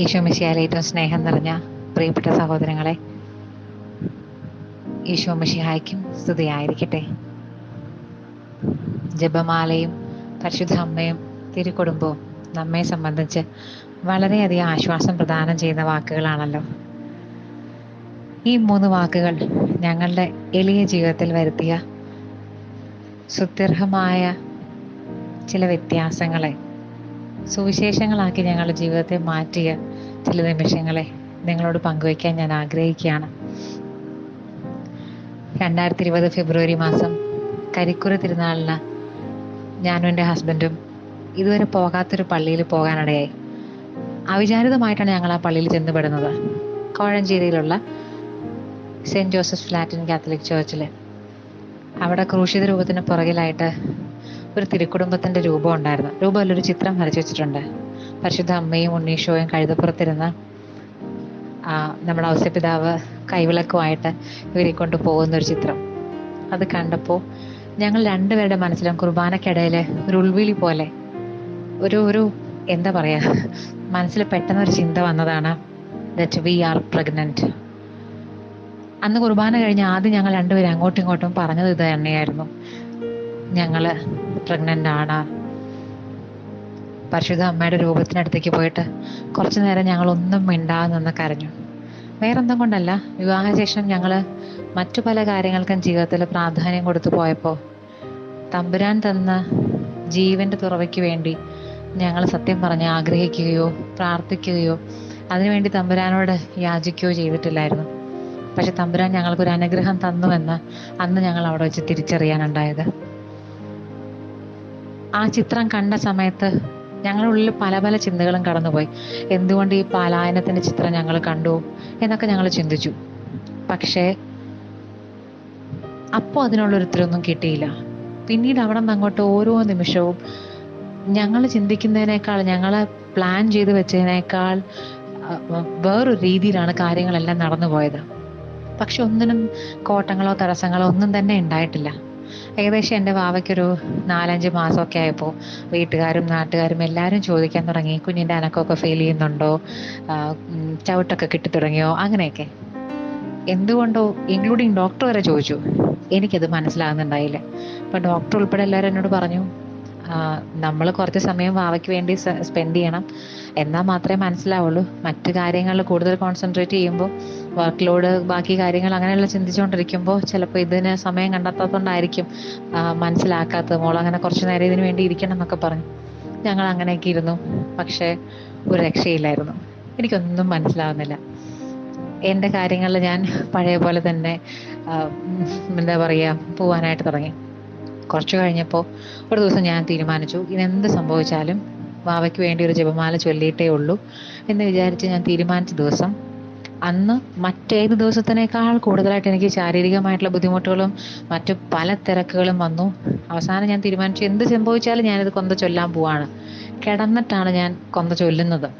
ഈശോ മിശിയാൽ ഏറ്റവും സ്നേഹം നിറഞ്ഞ പ്രിയപ്പെട്ട സഹോദരങ്ങളെ ഈശോ മിശിഹായ്ക്കും സ്തുതിയായിരിക്കട്ടെ. ജപമാലയും പരിശുദ്ധ അമ്മയും തിരുക്കുടുംബവും നമ്മെ സംബന്ധിച്ച് വളരെയധികം ആശ്വാസം പ്രദാനം ചെയ്യുന്ന വാക്കുകളാണല്ലോ. ഈ മൂന്ന് വാക്കുകൾ ഞങ്ങളുടെ എളിയ ജീവിതത്തിൽ വരുത്തിയ സുദീർഘമായ ചില വ്യത്യാസങ്ങളെ സുവിശേഷങ്ങളാക്കി ഞങ്ങളുടെ ജീവിതത്തെ മാറ്റിയ ചില നിമിഷങ്ങളെ നിങ്ങളോട് പങ്കുവയ്ക്കാൻ ഞാൻ ആഗ്രഹിക്കുകയാണ്. രണ്ടായിരത്തി ഇരുപത് ഫെബ്രുവരി മാസം കരിക്കുറ തിരുനാളിന് ഞാനും എന്റെ ഹസ്ബൻഡും ഇതുവരെ പോകാത്തൊരു പള്ളിയിൽ പോകാനിടയായി. അവിചാരിതമായിട്ടാണ് ഞങ്ങൾ ആ പള്ളിയിൽ ചെന്നുപെടുന്നത്. കോഴഞ്ചേരിയിലുള്ള സെന്റ് ജോസഫ് ലാറ്റിൻ കാത്തലിക് ചേർച്ചിൽ അവിടെ ക്രൂശിത രൂപത്തിന് പുറകിലായിട്ട് ഒരു തിരുക്കുടുംബത്തിന്റെ രൂപം ഉണ്ടായിരുന്നു. രൂപമല്ല ഒരു ചിത്രം വരച്ചു വെച്ചിട്ടുണ്ട്. പരിശുദ്ധ അമ്മയും ഉണ്ണീഷോയും കഴുതപ്പുറത്തിരുന്ന ആ നമ്മുടെ ഔസ്യപിതാവ് കൈവിളക്കുമായിട്ട് ഇവരെ കൊണ്ട് പോകുന്ന ഒരു ചിത്രം. അത് കണ്ടപ്പോൾ ഞങ്ങൾ രണ്ടുപേരുടെ മനസ്സിലും കുർബാനക്കിടയിൽ ഒരു ഉൾവിളി പോലെ ഒരു ഒരു എന്താ പറയാ മനസ്സിൽ പെട്ടെന്ന് ഒരു ചിന്ത വന്നതാണ് ദറ്റ് വി ആർ പ്രഗ്നന്റ് അന്ന് കുർബാന കഴിഞ്ഞ് ആദ്യം ഞങ്ങൾ രണ്ടുപേരും അങ്ങോട്ടും ഇങ്ങോട്ടും പറഞ്ഞത് ഇത് തന്നെയായിരുന്നു. ഞങ്ങൾ പ്രഗ്നന്റ് ആണ്. പരിശുദ്ധ അമ്മയുടെ രൂപത്തിനടുത്തേക്ക് പോയിട്ട് കുറച്ചു നേരം ഞങ്ങൾ ഒന്നും മിണ്ടാതെ നിന്ന് കരഞ്ഞു. വേറെന്തും കൊണ്ടല്ല വിവാഹശേഷം ഞങ്ങൾ മറ്റു പല കാര്യങ്ങൾക്കും ജീവിതത്തിൽ പ്രാധാന്യം കൊടുത്തു പോയപ്പോൾ തമ്പുരാൻ തന്ന ജീവന്റെ തുറവയ്ക്ക് വേണ്ടി ഞങ്ങൾ സത്യം പറഞ്ഞ് ആഗ്രഹിക്കുകയോ പ്രാർത്ഥിക്കുകയോ അതിനുവേണ്ടി തമ്പുരാനോട് യാചിക്കുകയോ ചെയ്തിട്ടില്ലായിരുന്നു. പക്ഷെ തമ്പുരാൻ ഞങ്ങൾക്കൊരു അനുഗ്രഹം തന്നുവെന്ന് അന്ന് ഞങ്ങൾ അവിടെ വെച്ച് തിരിച്ചറിയാനുണ്ടായത്. ആ ചിത്രം കണ്ട സമയത്ത് ഞങ്ങളുടെ ഉള്ളിൽ പല പല ചിന്തകളും കടന്നുപോയി. എന്തുകൊണ്ട് ഈ പലായനത്തിന്റെ ചിത്രം ഞങ്ങൾ കണ്ടു എന്നൊക്കെ ഞങ്ങൾ ചിന്തിച്ചു. പക്ഷേ അപ്പോൾ അതിനുള്ള ഉത്തരവൊന്നും കിട്ടിയില്ല. പിന്നീട് അവിടെ നിന്ന് അങ്ങോട്ട് ഓരോ നിമിഷവും ഞങ്ങൾ ചിന്തിക്കുന്നതിനേക്കാൾ ഞങ്ങൾ പ്ലാൻ ചെയ്ത് വെച്ചതിനേക്കാൾ വേറൊരു രീതിയിലാണ് കാര്യങ്ങളെല്ലാം നടന്നു പോയത് പക്ഷെ ഒന്നിനും കോട്ടങ്ങളോ തടസ്സങ്ങളോ ഒന്നും തന്നെ ഉണ്ടായിട്ടില്ല. ഏകദേശം എന്റെ വാവയ്ക്കൊരു നാലഞ്ച് മാസമൊക്കെ ആയപ്പോൾ വീട്ടുകാരും നാട്ടുകാരും എല്ലാവരും ചോദിക്കാൻ തുടങ്ങി കുഞ്ഞിന്റെ അനക്കമൊക്കെ ഫീൽ ചെയ്യുന്നുണ്ടോ? ചവിട്ടൊക്കെ കിട്ടി തുടങ്ങിയോ അങ്ങനെയൊക്കെ. എന്തുകൊണ്ടോ ഇൻക്ലൂഡിങ് ഡോക്ടർ വരെ ചോദിച്ചു. എനിക്കത് മനസ്സിലാകുന്നുണ്ടായില്ല. അപ്പം ഡോക്ടർ ഉൾപ്പെടെ എല്ലാവരും എന്നോട് പറഞ്ഞു നമ്മൾ കുറച്ച് സമയം വാവയ്ക്ക് വേണ്ടി സ്പെൻഡ് ചെയ്യണം. എന്നാൽ മാത്രമേ മനസ്സിലാവുള്ളൂ. മറ്റു കാര്യങ്ങളിൽ കൂടുതൽ കോൺസെൻട്രേറ്റ് ചെയ്യുമ്പോൾ വർക്ക് ലോഡ് ബാക്കി കാര്യങ്ങൾ അങ്ങനെയുള്ള ചിന്തിച്ചുകൊണ്ടിരിക്കുമ്പോൾ ചിലപ്പോൾ ഇതിന് സമയം കണ്ടെത്താത്തതുകൊണ്ടായിരിക്കും മനസ്സിലാക്കാത്തത്. മോൾ അങ്ങനെ കുറച്ച് നേരം ഇതിനു വേണ്ടി ഇരിക്കണം എന്നൊക്കെ പറഞ്ഞു. ഞങ്ങൾ അങ്ങനെയൊക്കെ ഇരുന്നു. പക്ഷേ ഒരു രക്ഷയില്ലായിരുന്നു. എനിക്കൊന്നും മനസ്സിലാവുന്നില്ല. എന്റെ കാര്യങ്ങളിൽ ഞാൻ പഴയ പോലെ തന്നെ എന്താ പറയുക പോവാനായിട്ട് തുടങ്ങി. കുറച്ച് കഴിഞ്ഞപ്പോൾ ഒരു ദിവസം ഞാൻ തീരുമാനിച്ചു ഇതെന്ത് സംഭവിച്ചാലും വാവയ്ക്ക് വേണ്ടി ഒരു ജപമാല ചൊല്ലിയിട്ടേ ഉള്ളൂ എന്ന് വിചാരിച്ച് ഞാൻ തീരുമാനിച്ച ദിവസം അന്ന് മറ്റേത് ദിവസത്തിനേക്കാൾ കൂടുതലായിട്ട് എനിക്ക് ശാരീരികമായിട്ടുള്ള ബുദ്ധിമുട്ടുകളും മറ്റു പല തിരക്കുകളും വന്നു. അവസാനം ഞാൻ തീരുമാനിച്ചു എന്ത് സംഭവിച്ചാലും ഞാനിത് കൊന്ത ചൊല്ലാൻ പോവാണ്. കിടന്നിട്ടാണ് ഞാൻ കൊന്ത ചൊല്ലുന്നത്.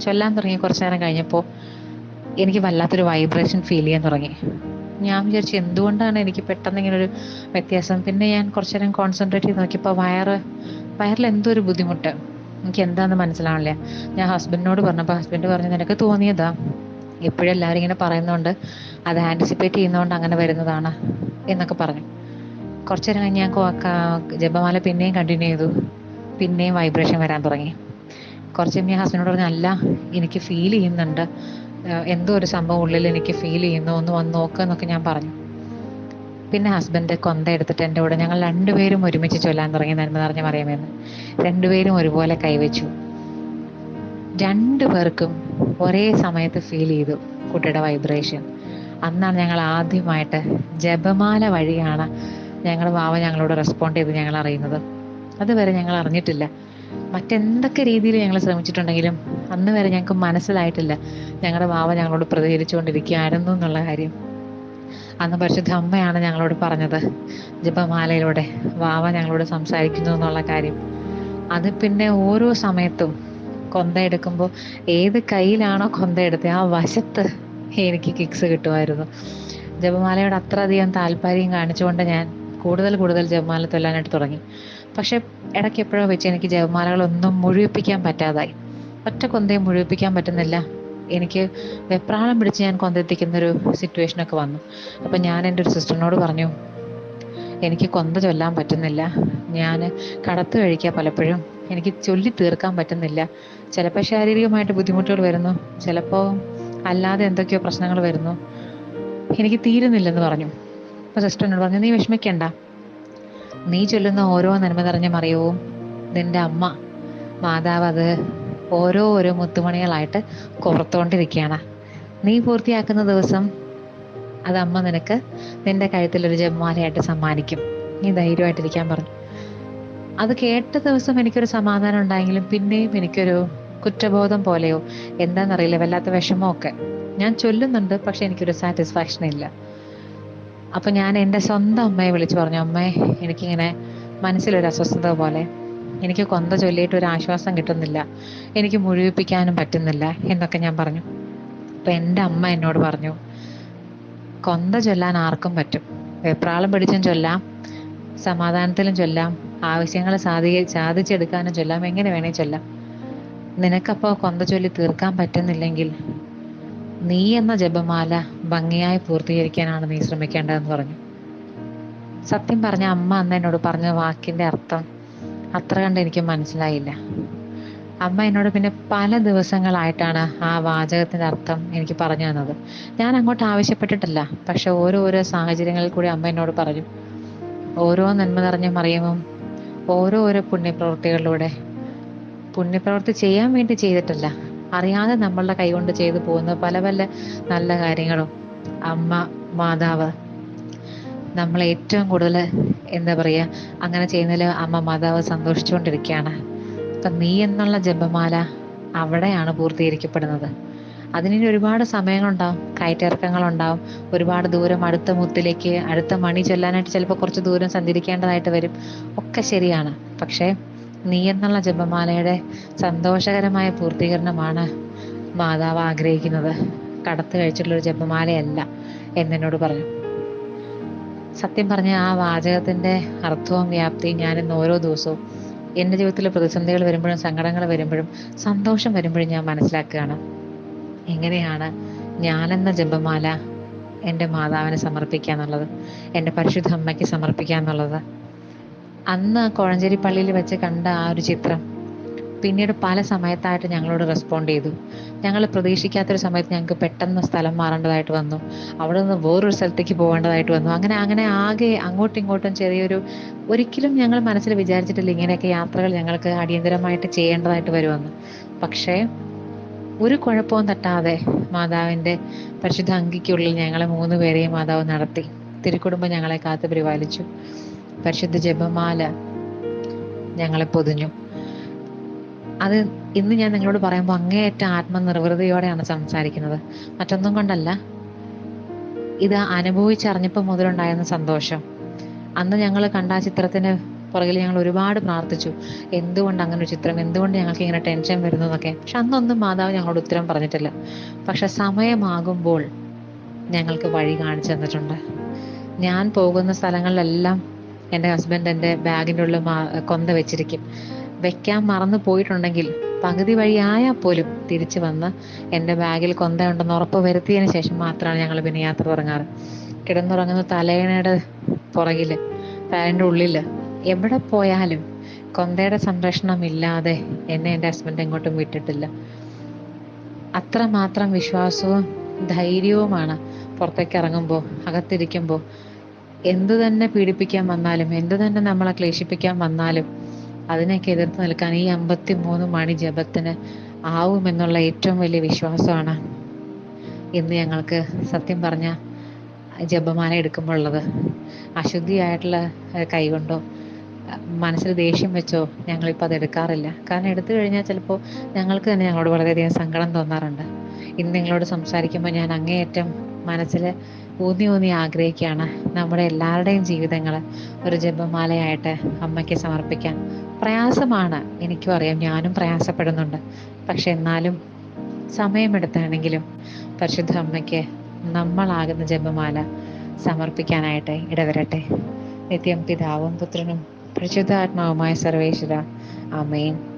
ചൊല്ലാൻ തുടങ്ങി കുറച്ചു നേരം കഴിഞ്ഞപ്പോൾ എനിക്ക് വല്ലാത്തൊരു വൈബ്രേഷൻ ഫീൽ ചെയ്യാൻ തുടങ്ങി. ഞാൻ വിചാരിച്ചു എന്തുകൊണ്ടാണ് എനിക്ക് പെട്ടെന്ന് ഇങ്ങനെ ഒരു വ്യത്യാസം? പിന്നെ ഞാൻ കുറച്ചു നേരം കോൺസെൻട്രേറ്റ് ചെയ്ത് നോക്കിയപ്പോൾ വയറ് വയറിൽ എന്തോ ഒരു ബുദ്ധിമുട്ട്. എനിക്ക് എന്താണെന്ന് മനസ്സിലാവണില്ല. ഞാൻ ഹസ്ബൻഡിനോട് പറഞ്ഞപ്പോൾ ഹസ്ബൻഡ് പറഞ്ഞു നിനക്ക് തോന്നിയതാ? എപ്പോഴും എല്ലാവരും ഇങ്ങനെ പറയുന്നുണ്ട് അത് ആന്റിസിപ്പേറ്റ് ചെയ്യുന്നതുകൊണ്ട് അങ്ങനെ വരുന്നതാണ് എന്നൊക്കെ പറഞ്ഞു. കുറച്ചു നേരം കഴിഞ്ഞ് ഞാൻ ജപമാല പിന്നെയും കണ്ടിന്യൂ ചെയ്തു. പിന്നെയും വൈബ്രേഷൻ വരാൻ തുടങ്ങി. കുറച്ച് കഴിഞ്ഞ് ഹസ്ബൻഡോട് പറഞ്ഞു അല്ല എനിക്ക് ഫീൽ ചെയ്യുന്നുണ്ട്. എന്തോ ഒരു സംഭവം ഉള്ളിൽ എനിക്ക് ഫീൽ ചെയ്യുന്നു. ഒന്ന് വന്ന് നോക്കുക എന്നൊക്കെ ഞാൻ പറഞ്ഞു. പിന്നെ ഹസ്ബൻഡ് കൊന്ത എടുത്തിട്ട് എന്റെ കൂടെ ഞങ്ങൾ രണ്ടുപേരും ഒരുമിച്ച് ചൊല്ലാൻ തുടങ്ങി നന്മ നിറഞ്ഞ മറിയാമെന്ന് രണ്ടുപേരും ഒരുപോലെ കൈവച്ചു. രണ്ടു പേർക്കും ഒരേ സമയത്ത് ഫീൽ ചെയ്തു കുട്ടിയുടെ വൈബ്രേഷൻ അന്നാണ് ഞങ്ങൾ ആദ്യമായിട്ട് ജപമാല വഴിയാണ് ഞങ്ങൾ വാവ ഞങ്ങളോട് റെസ്പോണ്ട് ചെയ്ത് ഞങ്ങൾ അറിയുന്നത്. അതുവരെ ഞങ്ങൾ അറിഞ്ഞിട്ടില്ല. മറ്റെന്തൊക്കെ രീതിയിൽ ഞങ്ങൾ ശ്രമിച്ചിട്ടുണ്ടെങ്കിലും അന്ന് വരെ ഞങ്ങൾക്ക് മനസ്സിലായിട്ടില്ല ഞങ്ങളുടെ വാവ ഞങ്ങളോട് പ്രതികരിച്ചുകൊണ്ടിരിക്കുകയായിരുന്നു എന്നുള്ള കാര്യം. അന്ന് പരിശുദ്ധ അമ്മയാണ് ഞങ്ങളോട് പറഞ്ഞത് ജപമാലയിലൂടെ വാവ ഞങ്ങളോട് സംസാരിക്കുന്നു എന്നുള്ള കാര്യം. അത് പിന്നെ ഓരോ സമയത്തും കൊന്ത എടുക്കുമ്പോൾ ഏത് കയ്യിലാണോ കൊന്ത എടുത്തത് ആ വശത്ത് എനിക്ക് കിക്സ് കിട്ടുമായിരുന്നു. ജപമാലയോട് അത്രയധികം താല്പര്യം കാണിച്ചുകൊണ്ട് ഞാൻ കൂടുതൽ കൂടുതൽ ജപമാല തൊല്ലാനായിട്ട് തുടങ്ങി. പക്ഷെ ഇടയ്ക്ക് എപ്പോഴോ വെച്ച് എനിക്ക് ജപമാലകളൊന്നും മുഴുവിപ്പിക്കാൻ പറ്റാതായി. ഒറ്റ കൊന്തയും മുഴുവിപ്പിക്കാൻ പറ്റുന്നില്ല. എനിക്ക് വെപ്രാളം പിടിച്ച് ഞാൻ കൊന്തെത്തിക്കുന്നൊരു സിറ്റുവേഷനൊക്കെ വന്നു. അപ്പം ഞാൻ എന്റെ ഒരു സിസ്റ്ററിനോട് പറഞ്ഞു എനിക്ക് കൊന്ത ചൊല്ലാൻ പറ്റുന്നില്ല. ഞാൻ കടത്ത് കഴിക്കുക പലപ്പോഴും. എനിക്ക് ചൊല്ലി തീർക്കാൻ പറ്റുന്നില്ല. ചിലപ്പോൾ ശാരീരികമായിട്ട് ബുദ്ധിമുട്ടുകൾ വരുന്നു. ചിലപ്പോൾ അല്ലാതെ എന്തൊക്കെയോ പ്രശ്നങ്ങൾ വരുന്നു. എനിക്ക് തീരുന്നില്ലെന്ന് പറഞ്ഞു. അപ്പോൾ സിസ്റ്റർ പറഞ്ഞു നീ വിഷമിക്കണ്ട. നീ ചൊല്ലുന്ന ഓരോ നന്മ നിറഞ്ഞ മറിയവും നിന്റെ അമ്മ മാതാവ് അത് ഓരോ ഓരോ മുത്തുമണികളായിട്ട് കോർത്തുകൊണ്ടിരിക്കുകയാണ് നീ പൂർത്തിയാക്കുന്ന ദിവസം അത് അമ്മ നിനക്ക് നിന്റെ കഴുത്തിലൊരു ജപമാലയായിട്ട് സമ്മാനിക്കും. നീ ധൈര്യമായിട്ടിരിക്കാൻ പറഞ്ഞു. അത് കേട്ട ദിവസം എനിക്കൊരു സമാധാനം ഉണ്ടായെങ്കിലും പിന്നെയും എനിക്കൊരു കുറ്റബോധം പോലെയോ എന്താണെന്നറിയില്ല വല്ലാത്ത വിഷമമൊക്കെ. ഞാൻ ചൊല്ലുന്നുണ്ട് പക്ഷെ എനിക്കൊരു സാറ്റിസ്ഫാക്ഷൻ ഇല്ല. അപ്പൊ ഞാൻ എന്റെ സ്വന്തം അമ്മയെ വിളിച്ചു പറഞ്ഞു അമ്മേ എനിക്കിങ്ങനെ മനസ്സിലൊരു അസ്വസ്ഥത പോലെ എനിക്ക് കൊന്ത ചൊല്ലിയിട്ട് ഒരു ആശ്വാസം കിട്ടുന്നില്ല എനിക്ക് മുഴുവിപ്പിക്കാനും പറ്റുന്നില്ല എന്നൊക്കെ ഞാൻ പറഞ്ഞു. അപ്പൊ എന്റെ അമ്മ എന്നോട് പറഞ്ഞു കൊന്ത ചൊല്ലാൻ ആർക്കും പറ്റും. വെപ്രാളം പിടിച്ചും ചൊല്ലാം സമാധാനത്തിലും ചൊല്ലാം ആവശ്യങ്ങൾ സാധി സാധിച്ചെടുക്കാനും ചൊല്ലാം. എങ്ങനെ വേണേ ചൊല്ലാം. നിനക്കപ്പോൾ കൊന്ത ചൊല്ലി തീർക്കാൻ പറ്റുന്നില്ലെങ്കിൽ നീ എന്ന ജപമാല ഭംഗിയായി പൂർത്തീകരിക്കാനാണ് നീ ശ്രമിക്കേണ്ടതെന്ന് പറഞ്ഞു. സത്യം പറഞ്ഞ അമ്മ അന്ന് എന്നോട് പറഞ്ഞ വാക്കിന്റെ അർത്ഥം അത്ര കണ്ട് എനിക്ക് മനസ്സിലായില്ല. അമ്മ എന്നോട് പിന്നെ പല ദിവസങ്ങളായിട്ടാണ് ആ വാചകത്തിന്റെ അർത്ഥം എനിക്ക് പറഞ്ഞു തന്നത്. ഞാൻ അങ്ങോട്ട് ആവശ്യപ്പെട്ടിട്ടില്ല. പക്ഷെ ഓരോരോ ഓരോ സാഹചര്യങ്ങളിൽ കൂടി അമ്മ എന്നോട് പറഞ്ഞു. ഓരോ നന്മ നിറഞ്ഞ മറിയുമ്പം ഓരോ ഓരോ പുണ്യപ്രവൃത്തികളിലൂടെ പുണ്യപ്രവൃത്തി ചെയ്യാൻ വേണ്ടി ചെയ്തിട്ടല്ല അറിയാതെ നമ്മളുടെ കൈകൊണ്ട് ചെയ്തു പോകുന്ന പല പല നല്ല കാര്യങ്ങളും. അമ്മ മാതാവ് നമ്മൾ ഏറ്റവും കൂടുതൽ എന്താ പറയുക അങ്ങനെ ചെയ്യുന്നതിൽ അമ്മ മാതാവ് സന്തോഷിച്ചുകൊണ്ടിരിക്കുകയാണ്. അപ്പം നീ എന്നുള്ള ജപമാല അവിടെയാണ് പൂർത്തീകരിക്കപ്പെടുന്നത്. അതിന് ഒരുപാട് സമയങ്ങളുണ്ടാവും. കയറ്റിറക്കങ്ങളുണ്ടാവും. ഒരുപാട് ദൂരം അടുത്ത മുത്തിലേക്ക് അടുത്ത മണി ചൊല്ലാനായിട്ട് ചിലപ്പോൾ കുറച്ച് ദൂരം സഞ്ചരിക്കേണ്ടതായിട്ട് വരും. ഒക്കെ ശരിയാണ്. പക്ഷേ നീ എന്നുള്ള ജപമാലയുടെ സന്തോഷകരമായ പൂർത്തീകരണമാണ് മാതാവ് ആഗ്രഹിക്കുന്നത്. കടത്ത് കഴിച്ചിട്ടുള്ളൊരു ജപമാലയല്ല എന്നെന്നോട് പറഞ്ഞു. സത്യം പറഞ്ഞ ആ വാചകത്തിന്റെ അർത്ഥവും വ്യാപ്തിയും ഞാൻ ഇന്ന് ഓരോ ദിവസവും എന്റെ ജീവിതത്തിൽ പ്രതിസന്ധികൾ വരുമ്പോഴും സങ്കടങ്ങൾ വരുമ്പോഴും സന്തോഷം വരുമ്പോഴും ഞാൻ മനസ്സിലാക്കുകയാണ്. എങ്ങനെയാണ് ഞാനെന്ന ജപമാല എന്റെ മാതാവിനെ സമർപ്പിക്കുക എന്നുള്ളത് എന്റെ പരിശുദ്ധ അമ്മയ്ക്ക് സമർപ്പിക്കുക എന്നുള്ളത് അന്ന് കോഴഞ്ചേരി പള്ളിയിൽ വെച്ച് കണ്ട ആ ഒരു ചിത്രം പിന്നീട് പല സമയത്തായിട്ട് ഞങ്ങളോട് റെസ്പോണ്ട് ചെയ്തു. ഞങ്ങൾ പ്രതീക്ഷിക്കാത്തൊരു സമയത്ത് ഞങ്ങൾക്ക് പെട്ടെന്ന് സ്ഥലം മാറേണ്ടതായിട്ട് വന്നു. അവിടെ നിന്ന് വേറൊരു സ്ഥലത്തേക്ക് പോകേണ്ടതായിട്ട് വന്നു. അങ്ങനെ അങ്ങനെ ആകെ അങ്ങോട്ടും ഇങ്ങോട്ടും ചെറിയൊരു ഒരിക്കലും ഞങ്ങൾ മനസ്സിൽ വിചാരിച്ചിട്ടില്ല ഇങ്ങനെയൊക്കെ യാത്രകൾ ഞങ്ങൾക്ക് അടിയന്തരമായിട്ട് ചെയ്യേണ്ടതായിട്ട് വരുമെന്ന്. പക്ഷേ ഒരു കുഴപ്പവും തട്ടാതെ മാതാവിന്റെ പരിശുദ്ധ അങ്കിക്കുള്ളിൽ ഞങ്ങളെ മൂന്ന് പേരെയും മാതാവ് നടത്തി. തിരുക്കുടുംബം ഞങ്ങളെ കാത്തു പരിപാലിച്ചു. പരിശുദ്ധ ജപമാല ഞങ്ങളെ പൊതിഞ്ഞു. അത് ഇന്ന് ഞാൻ നിങ്ങളോട് പറയുമ്പോൾ അങ്ങേയറ്റ ആത്മനിർവൃതിയോടെയാണ് സംസാരിക്കുന്നത്. മറ്റൊന്നും കൊണ്ടല്ല. ഇത് അനുഭവിച്ചറിഞ്ഞപ്പോൾ മുതലുണ്ടായിരുന്ന സന്തോഷം. അന്ന് ഞങ്ങൾ കണ്ട ചിത്രത്തിന് പുറകിൽ ഞങ്ങൾ ഒരുപാട് പ്രാർത്ഥിച്ചു. എന്തുകൊണ്ട് അങ്ങനെ ഒരു ചിത്രം? എന്തുകൊണ്ട് ഞങ്ങൾക്ക് ഇങ്ങനെ ടെൻഷൻ വരുന്നതൊക്കെ പക്ഷെ അന്നൊന്നും മാതാവ് ഞങ്ങളോട് ഉത്തരം പറഞ്ഞിട്ടില്ല. പക്ഷെ സമയമാകുമ്പോൾ ഞങ്ങൾക്ക് വഴി കാണിച്ചു തന്നിട്ടുണ്ട്. ഞാൻ പോകുന്ന സ്ഥലങ്ങളിലെല്ലാം എന്റെ ഹസ്ബൻഡ് എന്റെ ബാഗിന്റെ ഉള്ളിൽ കൊന്ത വെച്ചിരിക്കും. വെക്കാൻ മറന്നു പോയിട്ടുണ്ടെങ്കിൽ പകുതി വഴിയായാൽ പോലും തിരിച്ചു വന്ന് എന്റെ ബാഗിൽ കൊന്തയുണ്ടെന്ന് ഉറപ്പ് വരുത്തിയതിന് ശേഷം മാത്രമാണ് ഞങ്ങൾ പിന്നെ യാത്ര തുടങ്ങാറ്. കിടന്നുറങ്ങുന്ന തലേണയുടെ പുറകിൽ ഫാനിന്റെ ഉള്ളിൽ എവിടെ പോയാലും കൊന്തയുടെ സംരക്ഷണം ഇല്ലാതെ എന്നെ എന്റെ ഹസ്ബൻഡ് എങ്ങോട്ടും വിട്ടിട്ടില്ല. അത്രമാത്രം വിശ്വാസവും ധൈര്യവുമാണ് പുറത്തേക്ക് ഇറങ്ങുമ്പോൾ അകത്തിരിക്കുമ്പോൾ എന്തു തന്നെ പീഡിപ്പിക്കാൻ വന്നാലും എന്തു തന്നെ നമ്മളെ ക്ലേശിപ്പിക്കാൻ വന്നാലും അതിനെയൊക്കെ എതിർത്ത് നിൽക്കാൻ ഈ അമ്പത്തി മൂന്ന് മണി ജപത്തിന് ആവുമെന്നുള്ള ഏറ്റവും വലിയ വിശ്വാസമാണ് ഇന്ന് ഞങ്ങൾക്ക് സത്യം പറഞ്ഞ ജപമാല എടുക്കുമ്പോൾ ഉള്ളത്. അശുദ്ധിയായിട്ടുള്ള കൈകൊണ്ടോ മനസ്സിൽ ദേഷ്യം വെച്ചോ ഞങ്ങളിപ്പോൾ അത് എടുക്കാറില്ല. കാരണം എടുത്തു കഴിഞ്ഞാൽ ചിലപ്പോൾ ഞങ്ങൾക്ക് തന്നെ ഞങ്ങളോട് വളരെയധികം സങ്കടം തോന്നാറുണ്ട്. ഇന്ന് നിങ്ങളോട് സംസാരിക്കുമ്പോൾ ഞാൻ അങ്ങേയറ്റം മനസ്സിൽ ഊന്നി ഊന്നി ആഗ്രഹിക്കുകയാണ്. നമ്മുടെ എല്ലാവരുടെയും ജീവിതങ്ങൾ ഒരു ജപമാലയായിട്ട് അമ്മയ്ക്ക് സമർപ്പിക്കാൻ പ്രയാസമാണ്. എനിക്കും അറിയാം ഞാനും പ്രയാസപ്പെടുന്നുണ്ട്. പക്ഷെ എന്നാലും സമയമെടുത്താണെങ്കിലും പരിശുദ്ധ അമ്മയ്ക്ക് നമ്മളാകുന്ന ജപമാല സമർപ്പിക്കാനായിട്ട് ഇടവരട്ടെ. നിത്യം പിതാവും പുത്രനും പരിശുദ്ധാത്മാവുമായ സർവേശ്വര ആമേൻ.